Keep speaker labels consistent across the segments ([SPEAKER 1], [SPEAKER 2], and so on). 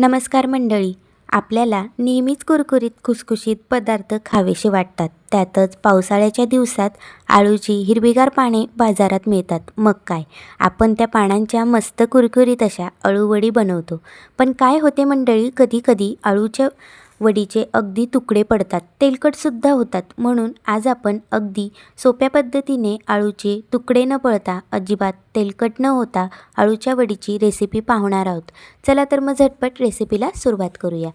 [SPEAKER 1] नमस्कार मंडळी. आपल्याला नेहमीच कुरकुरीत खुसखुशीत पदार्थ खावेसे वाटतात. त्यातच पावसाळ्याच्या दिवसात आळूची हिरवीगार पाने बाजारात मिळतात. मग काय? आपण त्या पानांच्या मस्त कुरकुरीत अशा अळूवडी बनवतो. पण काय होते मंडळी? कधी कधी अळूच्या वडीचे अगदी तुकडे पडतात. तेलकटसुद्धा होतात. म्हणून आज आपण अगदी सोप्या पद्धतीने आळूचे तुकडे न पळता अजिबात तेलकट न होता अळूच्या वडीची रेसिपी पाहणार आहोत. चला तर मग झटपट रेसिपीला सुरुवात करूया.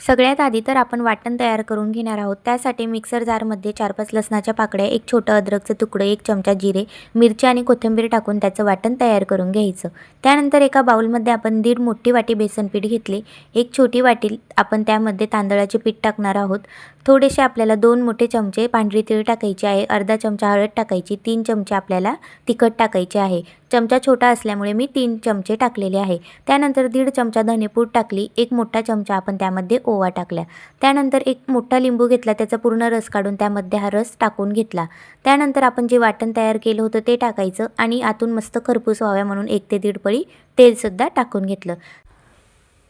[SPEAKER 1] सगळ्यात आधी तर आपण वाटण तयार करून घेणार आहोत. त्यासाठी मिक्सर जारमध्ये चार पाच लसणाच्या पाकळ्या एक छोटं अद्रकचं तुकडं एक चमचा जिरे मिरची आणि कोथिंबीर टाकून त्याचं वाटण तयार करून घ्यायचं. त्यानंतर एका बाउलमध्ये आपण दीड मोठी वाटी बेसन पीठ घेतले. एक छोटी वाटी आपण त्यामध्ये तांदळाचे पीठ टाकणार आहोत. थोडेसे आपल्याला दोन मोठे चमचे पांढरी तीळ टाकायचे आहे. अर्धा चमचा हळद टाकायची. तीन चमचे आपल्याला तिखट टाकायचे आहे. चमचा छोटा असल्यामुळे मी तीन चमचे टाकलेले आहे. त्यानंतर दीड चमचा धनेपूड टाकली. एक मोठा चमचा आपण त्यामध्ये ओवा टाकल्या. त्यानंतर एक मोठा लिंबू घेतला त्याचा पूर्ण रस काढून त्यामध्ये हा रस टाकून घेतला. त्यानंतर आपण जे वाटण तयार केलं होतं ते टाकायचं आणि आतून मस्त खरपूस व्हाव्या म्हणून एक ते दीड पळी तेलसुद्धा टाकून घेतलं.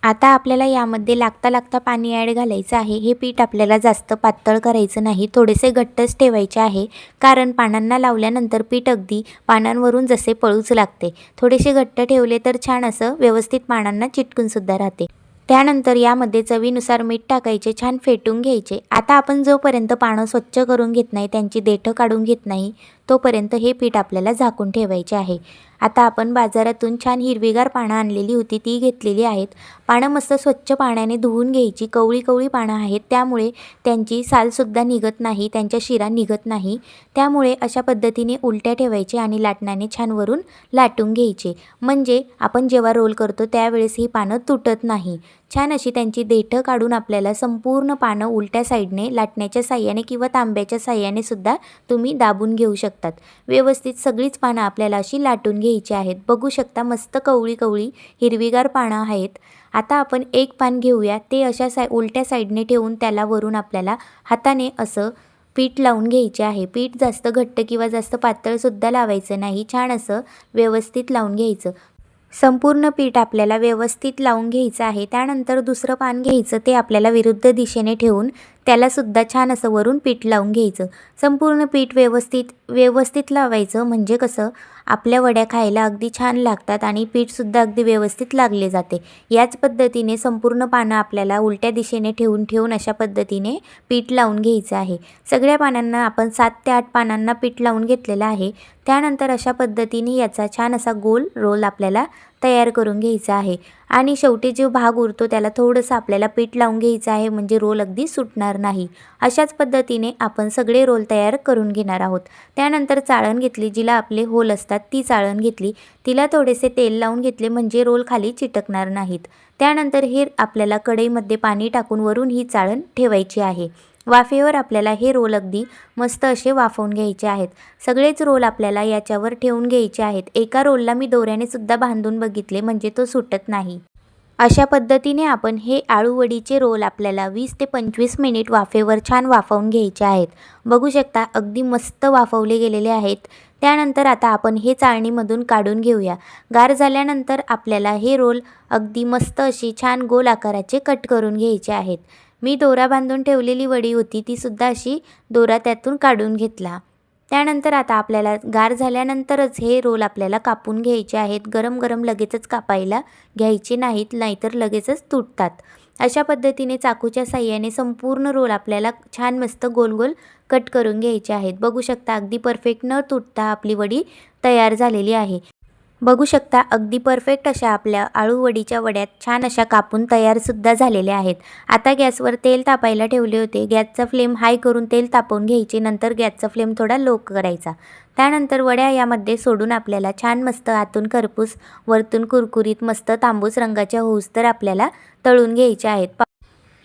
[SPEAKER 1] आता आपल्याला यामध्ये लागता लागता पाणी ॲड घालायचं आहे. हे पीठ आपल्याला जास्त पातळ करायचं नाही थोडेसे घट्टच ठेवायचे आहे. कारण पानांना लावल्यानंतर पीठ अगदी पानांवरून जसे पळूच लागते. थोडेसे घट्ट ठेवले तर छान असं व्यवस्थित पानांना चिटकूनसुद्धा राहते. त्यानंतर यामध्ये चवीनुसार मीठ टाकायचे छान फेटून घ्यायचे. आता आपण जोपर्यंत पानं स्वच्छ करून घेत नाही त्यांची देठं काढून घेत नाही तोपर्यंत हे पीठ आपल्याला झाकून ठेवायचे आहे. आता आपण बाजारातून छान हिरवीगार पानं आणलेली होती ती घेतलेली आहेत. पानं मस्त स्वच्छ पाण्याने धुवून घ्यायची. कवळी कवळी पानं आहेत. त्यामुळे त्यांची सालसुद्धा निघत नाही त्यांच्या शिरा निघत नाही. त्यामुळे अशा पद्धतीने उलट्या ठेवायचे आणि लाटण्याने छान वरून लाटून घ्यायचे. म्हणजे आपण जेव्हा रोल करतो त्यावेळेस ही पानं तुटत नाही. छान अशी त्यांची देठं काढून आपल्याला संपूर्ण पानं उलट्या साईडने लाटण्याच्या साह्याने किंवा तांब्याच्या साह्याने सुद्धा तुम्ही दाबून घेऊ शकता. शकतात. व्यवस्थित सगळीच पानं आपल्याला अशी लाटून घ्यायची आहेत. बघू शकता मस्त कवळी कवळी हिरवीगार पानं आहेत. आता आपण एक पान घेऊया. ते अशा साय उलट्या साईडने ठेवून त्याला वरून आपल्याला हाताने असं पीठ लावून घ्यायचे आहे. पीठ जास्त घट्ट किंवा जास्त पातळसुद्धा लावायचं नाही. छान असं व्यवस्थित लावून घ्यायचं. संपूर्ण पीठ आपल्याला व्यवस्थित लावून घ्यायचं आहे. त्यानंतर दुसरं पान घ्यायचं. ते आपल्याला विरुद्ध दिशेने ठेवून त्यालासुद्धा छान असं वरून पीठ लावून घ्यायचं. संपूर्ण पीठ व्यवस्थित व्यवस्थित लावायचं. म्हणजे कसं आपल्या वड्या खायला अगदी छान लागतात आणि पीठसुद्धा अगदी व्यवस्थित लागले जाते. याच पद्धतीने संपूर्ण पानं आपल्याला उलट्या दिशेने ठेवून ठेवून अशा पद्धतीने पीठ लावून घ्यायचं आहे. सगळ्या पानांना आपण सात ते आठ पानांना पीठ लावून घेतलेलं आहे. त्यानंतर अशा पद्धतीने याचा छान असा गोल रोल आपल्याला तयार करून घ्यायचा आहे. आणि शेवटी जो भाग उरतो त्याला थोडंसं आपल्याला पीठ लावून घ्यायचं आहे म्हणजे रोल अगदी सुटणार नाही. अशाच पद्धतीने आपण सगळे रोल तयार करून घेणार आहोत. त्यानंतर चाळण घेतली जिला आपले होल असतात ती चाळण घेतली. तिला थोडेसे तेल लावून घेतले म्हणजे रोल खाली चिटकणार नाहीत. त्यानंतर हे आपल्याला कढईमध्ये पाणी टाकून वरून ही चाळण ठेवायची आहे. वाफेवर आपल्याला हे रोल अगदी मस्त असे वाफवून घ्यायचे आहेत. सगळेच रोल आपल्याला याच्यावर ठेवून घ्यायचे आहेत. एका रोलला मी दोऱ्याने सुद्धा बांधून बघितले म्हणजे तो सुटत नाही. अशा पद्धतीने आपण हे आळूवडीचे रोल आपल्याला वीस ते पंचवीस मिनिट वाफेवर छान वाफवून घ्यायचे आहेत. बघू शकता अगदी मस्त वाफवले गेलेले आहेत. त्यानंतर आता आपण हे चाळणीमधून काढून घेऊया. गार झाल्यानंतर आपल्याला हे रोल अगदी मस्त अशी छान गोल आकाराचे कट करून घ्यायचे आहेत. मी दोरा बांधून ठेवलेली वडी होती तीसुद्धा अशी दोरा त्यातून काढून घेतला. त्यानंतर आता आपल्याला गार झाल्यानंतरच हे रोल आपल्याला कापून घ्यायचे आहेत. गरम गरम लगेचच कापायला घ्यायचे नाहीत नाहीतर लगेचच तुटतात. अशा पद्धतीने चाकूच्या साह्याने संपूर्ण रोल आपल्याला छान मस्त गोल गोल कट करून घ्यायचे आहेत. बघू शकता अगदी परफेक्ट न तुटता आपली वडी तयार झालेली आहे. बघू शकता अगदी परफेक्ट अशा आपल्या आळूवडीच्या वड्यात छान अशा कापून तयारसुद्धा झालेल्या आहेत. आता गॅसवर तेल तापायला ठेवले होते. गॅसचा फ्लेम हाय करून तेल तापवून घ्यायचे नंतर गॅसचा फ्लेम थोडा लो करायचा. त्यानंतर वड्या यामध्ये सोडून आपल्याला छान मस्त आतून खरपूस वरतून कुरकुरीत मस्त तांबूस रंगाच्या होऊस तर आपल्याला तळून घ्यायच्या आहेत.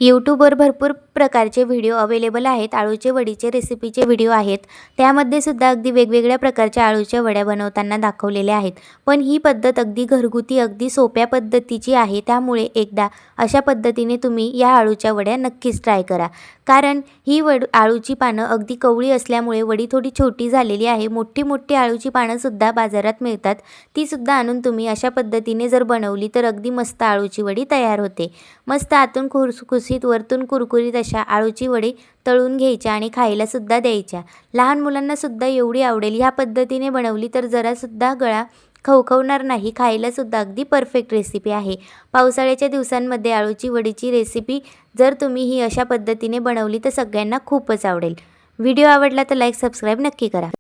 [SPEAKER 1] यूट्यूबवर भरपूर प्रकारचे व्हिडिओ अवेलेबल आहेत. आळूचे वडीचे रेसिपीचे व्हिडिओ आहेत. त्यामध्ये सुद्धा अगदी वेगवेगळ्या प्रकारच्या आळूच्या वड्या बनवताना दाखवलेल्या आहेत. पण ही पद्धत अगदी घरगुती अगदी सोप्या पद्धतीची आहे. त्यामुळे एकदा अशा पद्धतीने तुम्ही या आळूच्या वड्या नक्कीच ट्राय करा. कारण ही वड आळूची पानं अगदी कवळी असल्यामुळे वडी थोडी छोटी झालेली आहे. मोठी मोठी आळूची पानंसुद्धा बाजारात मिळतात. तीसुद्धा आणून तुम्ही अशा पद्धतीने जर बनवली तर अगदी मस्त आळूची वडी तयार होते. मस्त आतून खुसखुशीत वरतून कुरकुरीत अशा आळूची वडी तळून घ्यायच्या आणि खायलासुद्धा द्यायच्या. लहान मुलांनासुद्धा एवढी आवडेल. ह्या पद्धतीने बनवली तर जरासुद्धा गळा खवखवणार नाही. खायलासुद्धा अगदी परफेक्ट रेसिपी आहे. पावसाळ्याच्या दिवसांमध्ये आळूची वडीची रेसिपी जर तुम्ही ही अशा पद्धतीने बनवली तर सगळ्यांना खूपच आवडेल. व्हिडिओ आवडला तर लाईक सबस्क्राईब नक्की करा.